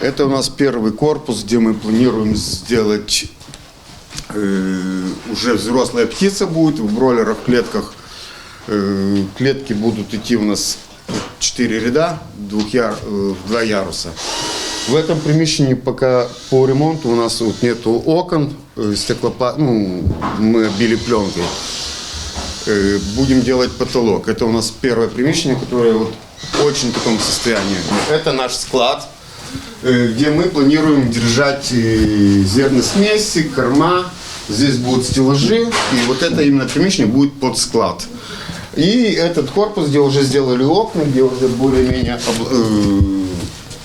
Это у нас первый корпус, где мы планируем сделать э, уже взрослая птица будет в бройлерах, клетках. Э, клетки будут идти у нас 4 ряда, двух яр, э, два яруса. В этом приміщенні пока по ремонту у нас вот нету окон, э, стеклопа, ну, мы обили пленкой. Э, Будем делать потолок. Это у нас первое примещение, которое вот в очень таком состоянии. Это наш склад, где мы планируем держать э, зерносмеси, корма. Здесь будут стеллажи, и вот это именно примещение будет под склад. И этот корпус, где уже сделали окна, где уже более-менее э,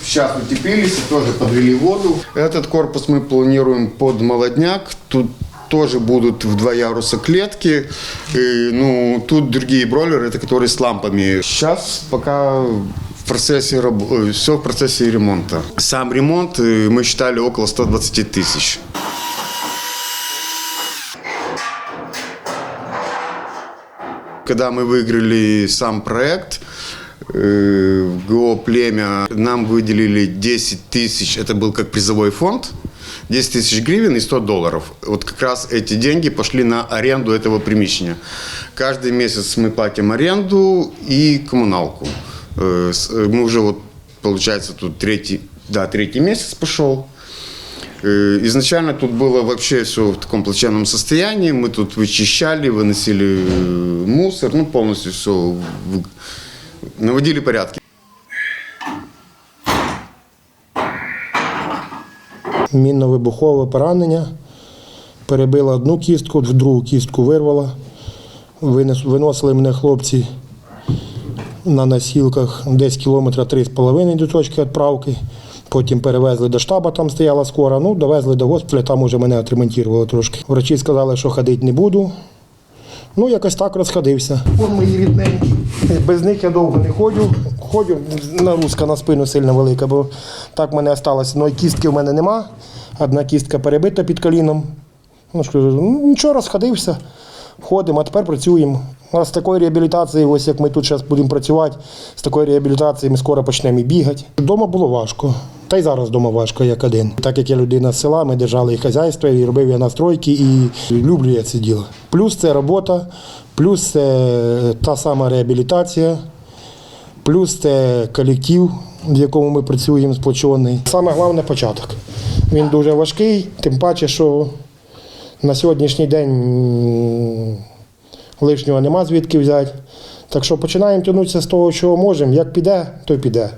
сейчас утеплились, и тоже подвели воду. Этот корпус мы планируем под молодняк. Тут тоже будут в два яруса клетки. И, ну, тут другие бройлеры, это которые с лампами. Сейчас пока в процессе, все в процессе ремонта. Сам ремонт э, мы считали около 120 тысяч. Когда мы выиграли сам проект, э, в ГО «Племя» нам выделили 10 тысяч, это был как призовой фонд, 10 тысяч гривен и 100 долларов. Вот как раз эти деньги пошли на аренду этого примещения. Каждый месяц мы платим аренду и коммуналку. Э, с- э, Мы уже вот, получается, тут третий, да, третий месяц пошел. Э, Изначально тут было вообще все в таком плачевном состоянии. Мы тут вычищали, выносили э, мусор, ну полностью все наводили порядки. мінно-вибухове поранення. Перебила одну кістку, другу кістку вирвала. Винес- Виносили мене хлопці на носілках десь кілометра три з половиною до точки відправки. Потім перевезли до штабу, там стояла скора. Ну, довезли до госпіталя, там уже мене відремонтували трошки. Врачі сказали, що ходити не буду. Ну, якось так розходився. Вон мої рідненькі. Без них я довго не ходжу. Ходжу, нагрузка на спину сильно велика, бо так в мене залишилося. Ну, кістки в мене нема. Одна кістка перебита під коліном. Ну, що, ну, нічого, розходився. Ходимо, а тепер працюємо. З такою реабілітацією, ось як ми тут зараз будемо працювати, з такою реабілітацією ми скоро почнемо і бігати. Дома було важко. Та й зараз вдома важко, як один. Так як я людина з села, ми держали і хазяйство, і робив я настройки, і люблю я це діло. Плюс це робота, плюс це та сама реабілітація, плюс це колектив, в якому ми працюємо сплочений. Саме головне початок. Він дуже важкий, тим паче, що на сьогоднішній день лишнього нема звідки взяти. Так що починаємо тягнутися з того, що можемо. Як піде, то й піде.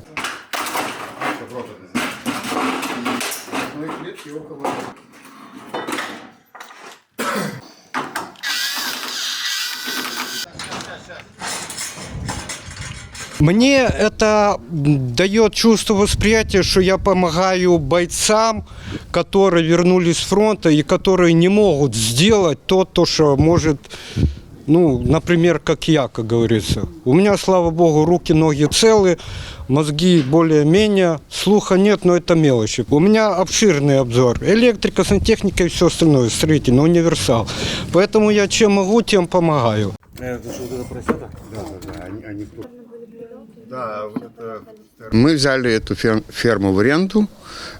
Мне это дает чувство восприятия, что я помогаю бойцам, которые вернулись с фронта и которые не могут сделать то, то что может, ну, например, как я, как говорится. У меня, слава богу, руки, ноги целы, мозги более-менее, слуха нет, но это мелочи. У меня обширный обзор. Электрика, сантехника и все остальное, строительный, универсал. Поэтому я чем могу, тем помогаю. Мы взяли эту фер- ферму в аренду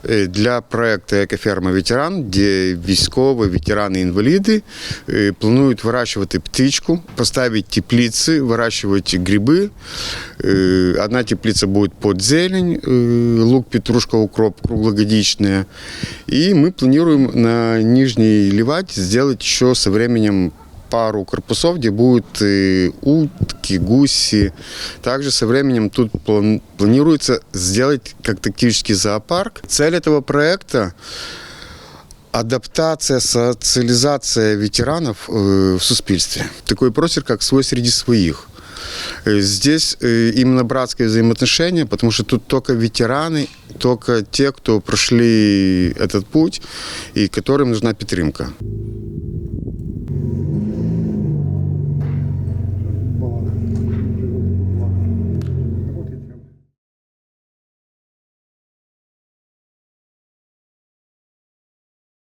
э, для проекта «Екоферма ветеран», де військові, ветерани, інваліди э, планують вирощувати птичку, поставити теплиці, вирощувати гриби. Э, Одна теплица будет под зелень, э, лук, петрушка, укроп круглогодичные. И мы планируем на Нижней Левать сделать еще со временем пару корпусов, где будут э, утки, гуси. Также со временем тут план- планируется сделать как тактический зоопарк. Цель этого проекта адаптация, социализация ветеранов э, в суспільстве. Такой простір, как свой среди своих. Э, Здесь э, именно братское взаимоотношение, потому что тут только ветераны, только те, кто прошли этот путь и которым нужна підтримка.